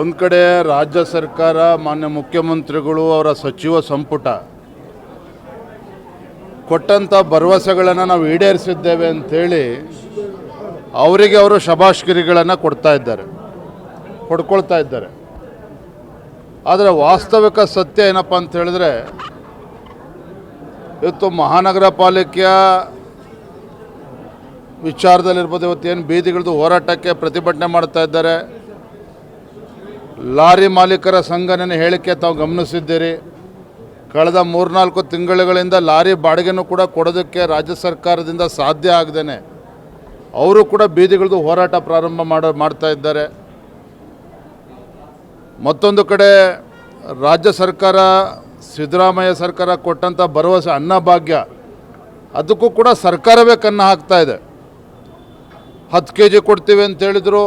ಒಂದು ಕಡೆ ರಾಜ್ಯ ಸರ್ಕಾರ, ಮಾನ್ಯ ಮುಖ್ಯಮಂತ್ರಿಗಳು, ಅವರ ಸಚಿವ ಸಂಪುಟ ಕೊಟ್ಟಂಥ ಭರವಸೆಗಳನ್ನು ನಾವು ಈಡೇರಿಸಿದ್ದೇವೆ ಅಂಥೇಳಿ ಅವರಿಗೆ ಅವರು ಶಭಾಷ್ಗಿರಿಗಳನ್ನು ಕೊಡ್ತಾ ಇದ್ದಾರೆ ಕೊಡ್ಕೊಳ್ತಾ ಇದ್ದಾರೆ. ಆದರೆ ವಾಸ್ತವಿಕ ಸತ್ಯ ಏನಪ್ಪ ಅಂತ ಹೇಳಿದ್ರೆ, ಇವತ್ತು ಮಹಾನಗರ ಪಾಲಿಕೆಯ ವಿಚಾರದಲ್ಲಿರ್ಬೋದು, ಇವತ್ತು ಏನು ಬೀದಿಗಳದ್ದು ಹೋರಾಟಕ್ಕೆ ಪ್ರತಿಭಟನೆ ಮಾಡ್ತಾ ಇದ್ದಾರೆ ಲಾರಿ ಮಾಲೀಕರ ಸಂಘಟನೆ ಹೇಳಿಕೆ ತಾವು ಗಮನಿಸಿದ್ದೀರಿ. ಕಳೆದ ಮೂರ್ನಾಲ್ಕು ತಿಂಗಳುಗಳಿಂದ ಲಾರಿ ಬಾಡಿಗೆನೂ ಕೂಡ ಕೊಡೋದಕ್ಕೆ ರಾಜ್ಯ ಸರ್ಕಾರದಿಂದ ಸಾಧ್ಯ ಆಗದೇನೆ. ಅವರು ಕೂಡ ಬೀದಿಗಳದ್ದು ಹೋರಾಟ ಪ್ರಾರಂಭ ಮಾಡ, ಮಾಡ್ತಾ ಇದ್ದಾರೆ. ಮತ್ತೊಂದು ಕಡೆ ರಾಜ್ಯ ಸರ್ಕಾರ, ಸಿದ್ದರಾಮಯ್ಯ ಸರ್ಕಾರ ಕೊಟ್ಟಂಥ ಭರವಸೆ ಅನ್ನಭಾಗ್ಯ ಅದಕ್ಕೂ ಕೂಡ ಸರ್ಕಾರವೇ ಕನ್ನ ಹಾಕ್ತಾ ಇದೆ. ಹತ್ತು ಕೆ ಜಿ ಕೊಡ್ತೀವಿ ಅಂತ ಹೇಳಿದರು.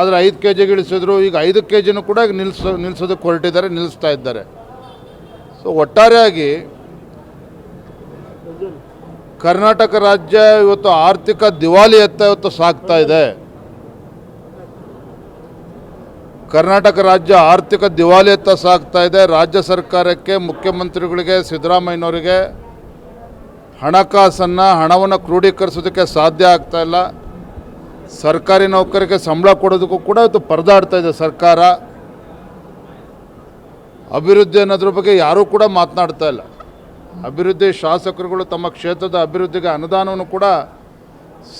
ಆದರೆ ಐದು ಕೆ ಜಿಗೆ ಇಳಿಸಿದ್ರು ಈಗ ಐದು ಕೆ ಜಿನೂ ಕೂಡ ಈಗ ನಿಲ್ಲಿಸೋ ನಿಲ್ಲಿಸೋದಕ್ಕೆ ಹೊರಟಿದ್ದಾರೆ, ನಿಲ್ಲಿಸ್ತಾ ಇದ್ದಾರೆ. ಸೊ ಒಟ್ಟಾರೆಯಾಗಿ ಕರ್ನಾಟಕ ರಾಜ್ಯ ಇವತ್ತು ಆರ್ಥಿಕ ದಿವಾಳಿಯತ್ತ ಇವತ್ತು ಸಾಕ್ತಾ ಇದೆ. ಕರ್ನಾಟಕ ರಾಜ್ಯ ಆರ್ಥಿಕ ದಿವಾಳಿಯತ್ತ ಸಾಕ್ತಾ ಇದೆ. ರಾಜ್ಯ ಸರ್ಕಾರಕ್ಕೆ, ಮುಖ್ಯಮಂತ್ರಿಗಳಿಗೆ, ಸಿದ್ದರಾಮಯ್ಯನವರಿಗೆ ಹಣಕಾಸನ್ನು, ಹಣವನ್ನು ಕ್ರೋಢೀಕರಿಸೋದಕ್ಕೆ ಸಾಧ್ಯ ಆಗ್ತಾ ಇಲ್ಲ. ಸರ್ಕಾರಿ ನೌಕರಿಗೆ ಸಂಬಳ ಕೊಡೋದಕ್ಕೂ ಕೂಡ ಇವತ್ತು ಪರದಾಡ್ತಾ ಇದೆ ಸರ್ಕಾರ. ಅಭಿವೃದ್ಧಿ ಅನ್ನೋದ್ರ ಬಗ್ಗೆ ಯಾರೂ ಕೂಡ ಮಾತನಾಡ್ತಾ ಇಲ್ಲ. ಅಭಿವೃದ್ಧಿ ಶಾಸಕರುಗಳು ತಮ್ಮ ಕ್ಷೇತ್ರದ ಅಭಿವೃದ್ಧಿಗೆ ಅನುದಾನವನ್ನು ಕೂಡ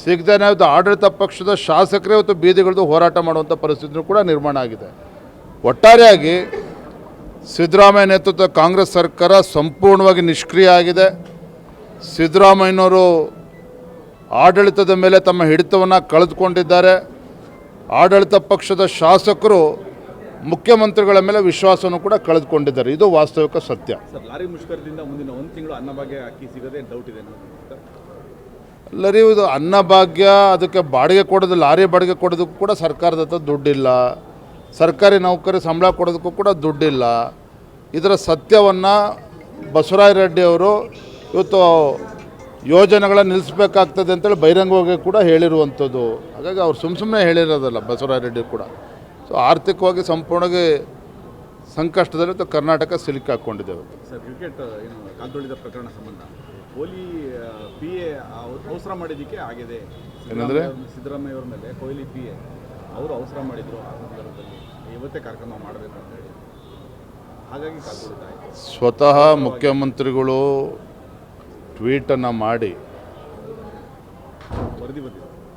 ಸಿಗದೇನೆ ಇವತ್ತು ಆಡಳಿತ ಪಕ್ಷದ ಶಾಸಕರೇ ಇವತ್ತು ಬೀದಿಗಳದ್ದು ಹೋರಾಟ ಮಾಡುವಂಥ ಪರಿಸ್ಥಿತಿನೂ ಕೂಡ ನಿರ್ಮಾಣ ಆಗಿದೆ. ಒಟ್ಟಾರೆಯಾಗಿ ಸಿದ್ದರಾಮಯ್ಯ ನೇತೃತ್ವದ ಕಾಂಗ್ರೆಸ್ ಸರ್ಕಾರ ಸಂಪೂರ್ಣವಾಗಿ ನಿಷ್ಕ್ರಿಯ ಆಗಿದೆ. ಸಿದ್ದರಾಮಯ್ಯನವರು ಆಡಳಿತದ ಮೇಲೆ ತಮ್ಮ ಹಿಡಿತವನ್ನು ಕಳೆದುಕೊಂಡಿದ್ದಾರೆ. ಆಡಳಿತ ಪಕ್ಷದ ಶಾಸಕರು ಮುಖ್ಯಮಂತ್ರಿಗಳ ಮೇಲೆ ವಿಶ್ವಾಸವನ್ನು ಕೂಡ ಕಳೆದುಕೊಂಡಿದ್ದಾರೆ. ಇದು ವಾಸ್ತವಿಕ ಸತ್ಯ. ಲಾರಿ ಮುಷ್ಕರದಿಂದ ಮುಂದಿನ ಒಂದು ತಿಂಗಳು ಅನ್ನಭಾಗ್ಯ ಅಕ್ಕಿ ಸಿಗದೆ ಡೌಟ್ ಇದೆ. ಎಲ್ಲರಿಗೂ ಇದು ಅನ್ನಭಾಗ್ಯ ಅದಕ್ಕೆ ಬಾಡಿಗೆ ಕೊಡೋದು ಲಾರಿ ಬಾಡಿಗೆ ಕೊಡೋದಕ್ಕೂ ಕೂಡ ಸರ್ಕಾರದ ಹತ್ರ ದುಡ್ಡಿಲ್ಲ. ಸರ್ಕಾರಿ ನೌಕರಿ ಸಂಬಳ ಕೊಡೋದಕ್ಕೂ ಕೂಡ ದುಡ್ಡಿಲ್ಲ. ಇದರ ಸತ್ಯವನ್ನು ಬಸವರಾಯ ರೆಡ್ಡಿ ಅವರು ಇವತ್ತು ಯೋಜನೆಗಳನ್ನು ನಿಲ್ಲಿಸಬೇಕಾಗ್ತದೆ ಅಂತೇಳಿ ಬಹಿರಂಗವಾಗಿ ಕೂಡ ಹೇಳಿರುವಂಥದ್ದು. ಹಾಗಾಗಿ ಅವ್ರು ಸುಮ್ಮ ಸುಮ್ಮನೆ ಹೇಳಿರೋದಲ್ಲ ಬಸವರಾಜ ರೆಡ್ಡಿ ಕೂಡ. ಸೊ ಆರ್ಥಿಕವಾಗಿ ಸಂಪೂರ್ಣವಾಗಿ ಸಂಕಷ್ಟದಲ್ಲಿ ಅಥವಾ ಕರ್ನಾಟಕ ಸಿಲುಕಾಕೊಂಡಿದ್ದೇವೆ ಸರ್ ಕ್ರಿಕೆಟ್ ಕಾಲ್ತೊಳಿದ ಪ್ರಕರಣ ಸಂಬಂಧ. ಕೊಹ್ಲಿ ಪಿ ಎ ಅವಸರ ಮಾಡಿದ್ದಕ್ಕೆ ಆಗಿದೆ. ಏನಂದ್ರೆ? ಸಿದ್ದರಾಮಯ್ಯ- ಅವರ ಮೇಲೆ ಕೊಹ್ಲಿ ಪಿ ಎ ಅವರು ಅವಸರ ಮಾಡಿದ್ರು ಆ ಸಂದರ್ಭದಲ್ಲಿ. ಇವತ್ತೇ ಕಾರ್ಯಕ್ರಮ ಮಾಡಬೇಕು ಅಂತ ಹೇಳಿ. ಹಾಗಾಗಿ ಸ್ವತಃ ಮುಖ್ಯಮಂತ್ರಿಗಳು ಟ್ವೀಟನ್ನು ಮಾಡಿ.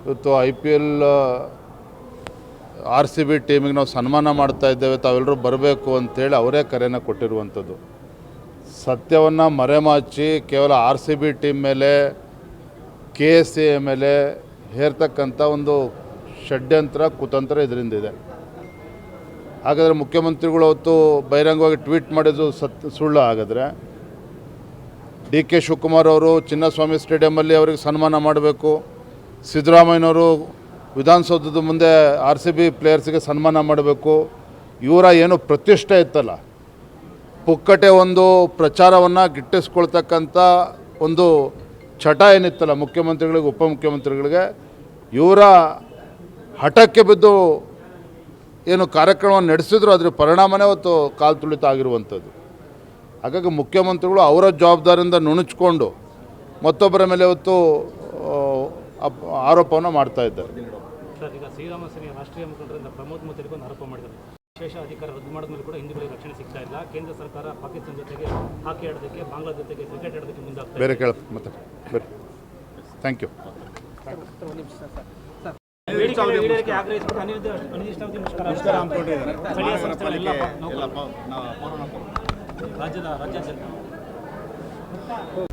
ಇವತ್ತು I P L R C B ಟೀಮಿಗೆ ನಾವು ಸನ್ಮಾನ ಮಾಡ್ತಾ ಇದ್ದೇವೆ ತಾವೆಲ್ಲರೂ ಬರಬೇಕು ಅಂತೇಳಿ ಅವರೇ ಕರೆನ ಕೊಟ್ಟಿರುವಂಥದ್ದು. ಸತ್ಯವನ್ನು ಮರೆಮಾಚಿ ಕೇವಲ ಆರ್ ಸಿ ಬಿ ಟೀಮ್ ಮೇಲೆ ಕೆ ಎಸ್ ಸಿ ಎ ಮೇಲೆ ಹೇರ್ತಕ್ಕಂಥ ಒಂದು ಷಡ್ಯಂತ್ರ ಕುತಂತ್ರ ಇದರಿಂದಿದೆ ಹಾಗಾದರೆ ಮುಖ್ಯಮಂತ್ರಿಗಳು ಅವತ್ತು ಬಹಿರಂಗವಾಗಿ ಟ್ವೀಟ್ ಮಾಡಿದ್ದು ಸತ್ ಸುಳ್ಳು ಹಾಗಾದರೆ ಡಿ ಕೆ ಶಿವಕುಮಾರ್ ಅವರು ಚಿನ್ನಸ್ವಾಮಿ ಸ್ಟೇಡಿಯಮಲ್ಲಿ ಅವರಿಗೆ ಸನ್ಮಾನ ಮಾಡಬೇಕು. ಸಿದ್ದರಾಮಯ್ಯನವರು ವಿಧಾನಸೌಧದ ಮುಂದೆ ಆರ್ ಸಿ ಬಿ ಪ್ಲೇಯರ್ಸ್ಗೆ ಸನ್ಮಾನ ಮಾಡಬೇಕು. ಇವರ ಏನು ಪ್ರತಿಷ್ಠೆ ಇತ್ತಲ್ಲ. ಪುಕ್ಕಟೆ ಒಂದು ಪ್ರಚಾರವನ್ನು ಗಿಟ್ಟಿಸ್ಕೊಳ್ತಕ್ಕಂಥ ಒಂದು ಚಟ ಏನಿತ್ತಲ್ಲ ಮುಖ್ಯಮಂತ್ರಿಗಳಿಗೆ, ಉಪಮುಖ್ಯಮಂತ್ರಿಗಳಿಗೆ. ಇವರ ಹಠಕ್ಕೆ ಬಿದ್ದು ಏನು ಕಾರ್ಯಕ್ರಮವನ್ನು ನಡೆಸಿದ್ರು, ಅದ್ರ ಪರಿಣಾಮನೇ ಅವತ್ತು ಕಾಲು ತುಳಿತ ಆಗಿರುವಂಥದ್ದು ಹಾಗಾಗಿ ಮುಖ್ಯಮಂತ್ರಿಗಳು ಅವರ ಜವಾಬ್ದಾರಿಯಿಂದ ನುಣುಚ್ಕೊಂಡು ಮತ್ತೊಬ್ಬರ ಮೇಲೆ ಇವತ್ತು ಆರೋಪವನ್ನು ಮಾಡ್ತಾ ಇದ್ದಾರೆ. ಸರ್ ಈಗ ಶ್ರೀರಾಮ ಸೇನೆಯ ರಾಷ್ಟ್ರೀಯ ಮುಖಂಡರಿಂದ ಪ್ರಮೋದ್ ಆರೋಪ ಮಾಡಿದ್ದಾರೆ. ವಿಶೇಷ ಅಧಿಕಾರ ರದ್ದು ಮಾಡಿದ ಮೇಲೆ ಕೂಡ ಹಿಂದೂಗಳಿಗೆ ರಕ್ಷಣೆ ಸಿಗ್ತಾ ಇಲ್ಲ. ಕೇಂದ್ರ ಸರ್ಕಾರ ಪಾಕಿಸ್ತಾನ ಜೊತೆಗೆ ಹಾಕಿ ಆಡೋದಕ್ಕೆ ಬಾಂಗ್ಲಾ ಜೊತೆಗೆ ಕ್ರಿಕೆಟ್ ಆಡೋದಕ್ಕೆ ಮುಂದಾಗ್ತಾ ಬೇರೆ ಕೇಳ ಮತ್ತೆ ಬೇರೆ. ಥ್ಯಾಂಕ್ ಯು ಆಗ್ರಹಿಸಿಬಿಟ್ಟು ಅನಿರ್ದಿಷ್ಟ ಅನಿರ್ದಿಷ್ಟಾವಧಿ ಮುಷ್ಕರ ಸ್ಥಳೀಯ ಸಂಸ್ಥೆಗಳ ಎಲ್ಲ ಪ- ನೌಕರರು. ರಾಜ್ಯದ ರಾಜ್ಯಾದ್ಯಂತ